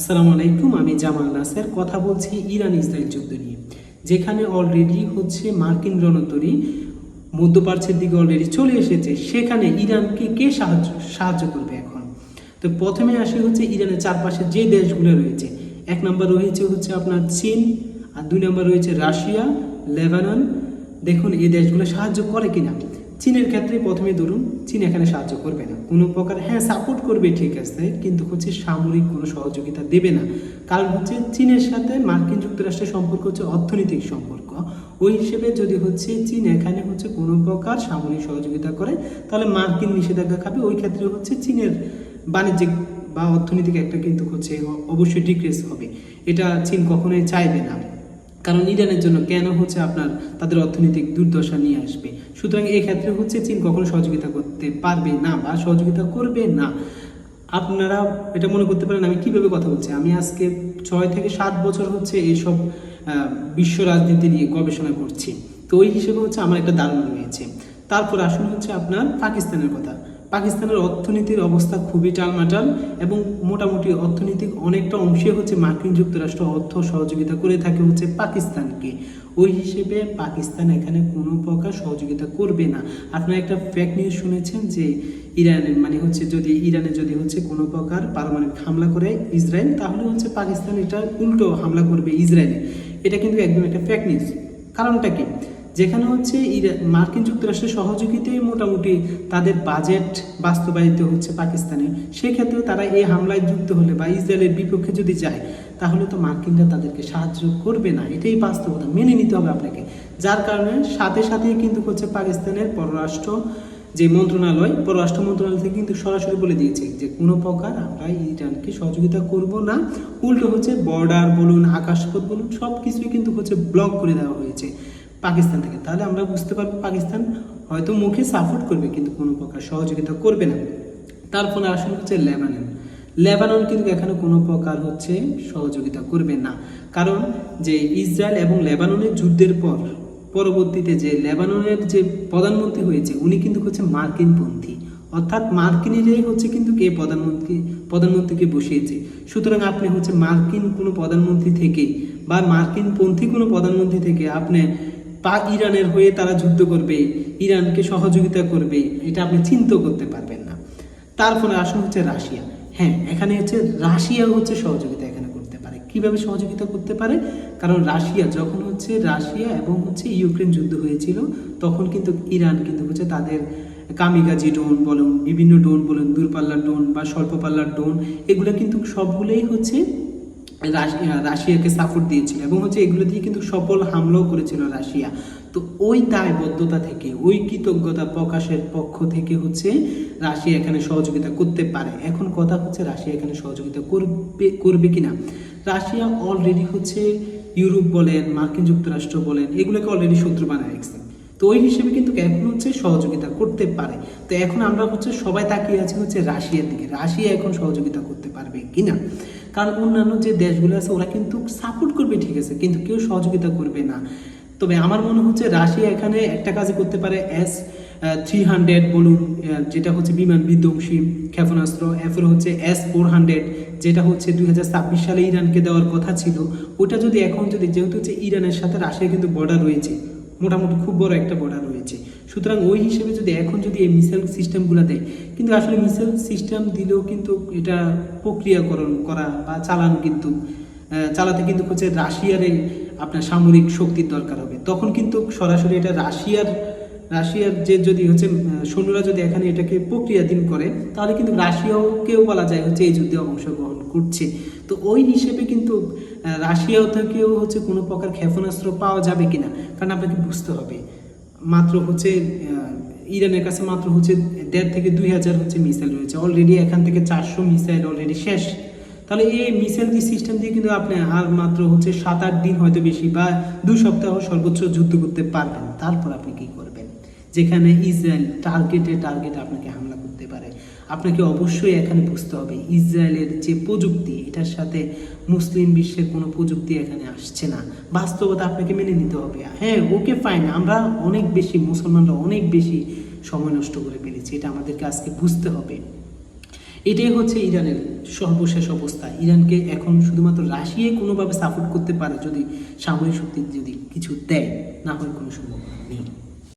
আসসালামু আলাইকুম, আমি জামাল নাসের। কথা বলছি ইরান ইসরায়েল যুদ্ধ নিয়ে। যেখানে অলরেডি হচ্ছে মার্কিন রণতরী মধ্যপ্রাচ্যের দিকে অলরেডি চলে এসেছে, সেখানে ইরানকে কে সাহায্য সাহায্য করবে এখন? তো প্রথমে আসে হচ্ছে ইরানের চারপাশে যে দেশগুলো রয়েছে। এক নম্বর রয়েছে হচ্ছে আপনার চীন, আর দুই নম্বর রয়েছে রাশিয়া, লেবানন। দেখুন, এই দেশগুলো সাহায্য করে কিনা? চীনের ক্ষেত্রে প্রথমে ধরুন, চীন এখানে সাহায্য করবে না। কোনো প্রকার হ্যাঁ সাপোর্ট করবে, ঠিক আছে, কিন্তু হচ্ছে সামরিক কোনো সহযোগিতা দেবে না। কারণ হচ্ছে চীনের সাথে মার্কিন যুক্তরাষ্ট্রের সম্পর্ক হচ্ছে অর্থনৈতিক সম্পর্ক। ওই হিসেবে যদি হচ্ছে চীন এখানে হচ্ছে কোনো প্রকার সামরিক সহযোগিতা করে, তাহলে মার্কিন নিষেধাজ্ঞা খাবে। ওই ক্ষেত্রে হচ্ছে চীনের বাণিজ্যিক বা অর্থনৈতিক একটা কিন্তু হচ্ছে অবশ্যই ডিক্রেস হবে। এটা চীন কখনোই চাইবে না। কারণ ইরানের জন্য কেন হচ্ছে আপনার তাদের অর্থনৈতিক দুর্দশা নিয়ে আসবে? সুতরাং ক্ষেত্রে হচ্ছে চীন কখনো সহযোগিতা করতে পারবে না বা সহযোগিতা করবে না। আপনারা এটা মনে করতে পারেন, আমি কীভাবে কথা বলছি? আমি আজকে ছয় থেকে সাত বছর হচ্ছে এইসব বিশ্ব রাজনীতি নিয়ে গবেষণা করছি। তো ওই হিসেবে হচ্ছে আমার একটা ধারণা রয়েছে। তারপর আসুন হচ্ছে আপনার পাকিস্তানের কথা। পাকিস্তানের অর্থনীতির অবস্থা খুবই টালমাটাল এবং মোটামুটি অর্থনৈতিক অনেকটা অংশে হচ্ছে মার্কিন যুক্তরাষ্ট্র অর্থ সহযোগিতা করে থাকে হচ্ছে পাকিস্তানকে। ওই হিসেবে পাকিস্তান এখানে কোনো প্রকার সহযোগিতা করবে না। আপনারা একটা ফেক নিউজ শুনেছেন যে ইরানের মানে হচ্ছে যদি ইরানে যদি হচ্ছে কোনো প্রকার পারমাণবিক হামলা করে ইসরায়েল, তাহলে হচ্ছে পাকিস্তান এটা উল্টো হামলা করবে ইসরায়েলে। এটা কিন্তু একদম একটা ফেক নিউজ কারণটা কি? যেখানে হচ্ছে মার্কিন যুক্তরাষ্ট্রের সহযোগিতায় মোটামুটি তাদের বাজেট বাস্তবায়িত হচ্ছে পাকিস্তানে। সেক্ষেত্রে তারা এই হামলায় যুক্ত হলে বা ইসরায়েলের বিপক্ষে যদি যায়, তাহলে তো মার্কিনরা তাদেরকে সাহায্য করবে না। এটাই বাস্তবতা। মেনে নিতে হবে আপনাকে। যার কারণে সাথে সাথেই কিন্তু হচ্ছে পাকিস্তানের পররাষ্ট্র যে মন্ত্রণালয়, পররাষ্ট্র মন্ত্রণালয় থেকে কিন্তু সরাসরি বলে দিয়েছে যে কোনো প্রকার আমরা ইরানকে সহযোগিতা করব না। উল্টো হচ্ছে বর্ডার বলুন, আকাশপথ বলুন সব কিছুই কিন্তু হচ্ছে ব্লক করে দেওয়া হয়েছে। পাকিস্তান থেকে। তাহলে আমরা বুঝতে পারব পাকিস্তান হয়তো মুখে সাপোর্ট করবে, কিন্তু কোনো প্রকার সহযোগিতা করবে না। তারপরে আসলে হচ্ছে লেবানন। লেবানন কিন্তু এখানে কোনো প্রকার হচ্ছে সহযোগিতা করবে না। কারণ যে ইসরায়েল এবং লেবাননের যুদ্ধের পর, পরবর্তীতে যে লেবাননের যে প্রধানমন্ত্রী হয়েছে, উনি কিন্তু হচ্ছে মার্কিনপন্থী অর্থাৎ মার্কিনেরাই হচ্ছে কিন্তু কে প্রধানমন্ত্রী, প্রধানমন্ত্রীকে বসিয়েছে। সুতরাং আপনি হচ্ছে মার্কিন কোনো প্রধানমন্ত্রী থেকে বা মার্কিন পন্থী কোনো প্রধানমন্ত্রী থেকে আপনি পা ইরানের হয়ে তারা যুদ্ধ করবে, ইরানকে সহযোগিতা করবে, এটা আপনি চিন্তাও করতে পারবেন না। তারপরে আসুন হচ্ছে রাশিয়া। হ্যাঁ এখানে হচ্ছে রাশিয়া হচ্ছে সহযোগিতা এখানে করতে পারে। কীভাবে সহযোগিতা করতে পারে? কারণ রাশিয়া যখন হচ্ছে রাশিয়া এবং হচ্ছে ইউক্রেন যুদ্ধ হয়েছিল, তখন কিন্তু ইরান কিন্তু হচ্ছে তাদের কামিগাজি ড্রোন বলুন, বিভিন্ন ড্রোন বলুন, দূরপাল্লার ড্রোন বা স্বল্প পাল্লার ড্রোন, এগুলো কিন্তু সবগুলোই হচ্ছে রাশিয়াকে সাপোর্ট দিয়েছিল এবং হচ্ছে এগুলো দিয়ে কিন্তু সফল হামলাও করেছিল রাশিয়া। তো ওই দায়বদ্ধতা থেকে, ওই কৃতজ্ঞতা প্রকাশের পক্ষ থেকে হচ্ছে রাশিয়া এখানে সহযোগিতা করতে পারে। এখন কথা হচ্ছে রাশিয়া এখানে সহযোগিতা করবে করবে কিনা? রাশিয়া অলরেডি হচ্ছে ইউরোপ বলেন, মার্কিন যুক্তরাষ্ট্র বলেন, এগুলোকে অলরেডি শত্রু বানায় রেখেছে। তো ওই হিসেবে কিন্তু এখন হচ্ছে সহযোগিতা করতে পারে। তো এখন আমরা হচ্ছে সবাই তাকিয়ে আছি হচ্ছে রাশিয়ার দিকে। রাশিয়া এখন সহযোগিতা করতে পারবে কিনা? কারণ অন্যান্য যে দেশগুলো আছে, ওরা কিন্তু সাপোর্ট করবে ঠিক আছে, কিন্তু কেউ সহযোগিতা করবে না। তবে আমার মনে হচ্ছে রাশিয়া এখানে একটা কাজই করতে পারে এস থ্রি হান্ড্রেড বলুন যেটা হচ্ছে বিমান বিধ্বংসী ক্ষেপণাস্ত্র। এরপরে হচ্ছে এস ফোর হান্ড্রেড যেটা হচ্ছে দুই হাজার ছাব্বিশ সালে ইরানকে দেওয়ার কথা ছিল। ওটা যদি এখন যদি, যেহেতু হচ্ছে ইরানের সাথে রাশিয়া কিন্তু বর্ডার রয়েছে মোটামুটি খুব বড় একটা বর্ডার রয়েছে। সুতরাং ওই হিসেবে যদি এখন যদি এই মিসাইল সিস্টেমগুলো দেয়, কিন্তু আসলে মিসাইল সিস্টেম দিলেও কিন্তু এটা প্রক্রিয়াকরণ করা বা চালানো কিন্তু চালাতে কিন্তু হচ্ছে রাশিয়ারে আপনার সামরিক শক্তির দরকার হবে। তখন কিন্তু সরাসরি এটা রাশিয়ার রাশিয়ার যে যদি হচ্ছে সৈন্যরা যদি এখানে এটাকে প্রক্রিয়াধীন করে, তাহলে কিন্তু রাশিয়াকেও বলা যায় হচ্ছে এই যুদ্ধে অংশগ্রহণ করছে। তো ওই হিসেবে কিন্তু রাশিয়াও থেকেও হচ্ছে কোনো প্রকার ক্ষেপণাস্ত্র পাওয়া যাবে কিনা? কারণ আপনাকে বুঝতে হবে, মাত্র হচ্ছে ইরানের কাছে মাত্র হচ্ছে দেড় থেকে দুই হাজার হচ্ছে মিসাইল রয়েছে। অলরেডি এখান থেকে চারশো মিসাইল অলরেডি শেষ। তাহলে এই মিসাইল দিয়ে সিস্টেম দিয়ে কিন্তু আপনি আর মাত্র হচ্ছে সাত আট দিন হয়তো বেশি বা দুই সপ্তাহ সর্বোচ্চ যুদ্ধ করতে পারবেন। তারপর আপনি কি করবেন? যেখানে ইসরায়েল টার্গেটে টার্গেটে আপনাকে হামলা আপনাকে অবশ্যই এখানে বুঝতে হবে, ইসরায়েলের যে প্রযুক্তি, এটার সাথে মুসলিম বিশ্বের কোনো প্রযুক্তি এখানে আসছে না। বাস্তবতা আপনাকে মেনে নিতে হবে। হ্যাঁ ওকে ফাইন আমরা অনেক বেশি মুসলমানরা অনেক বেশি সময় নষ্ট করে ফেলেছি, এটা আমাদেরকে আজকে বুঝতে হবে। এটাই হচ্ছে ইরানের সর্বশেষ অবস্থা। ইরানকে এখন শুধুমাত্র রাশিয়াই কোনোভাবে সাপোর্ট করতে পারে যদি সামরিক শক্তি যদি কিছু দেয়, না হয় কোনো সম্ভাবনা নেই।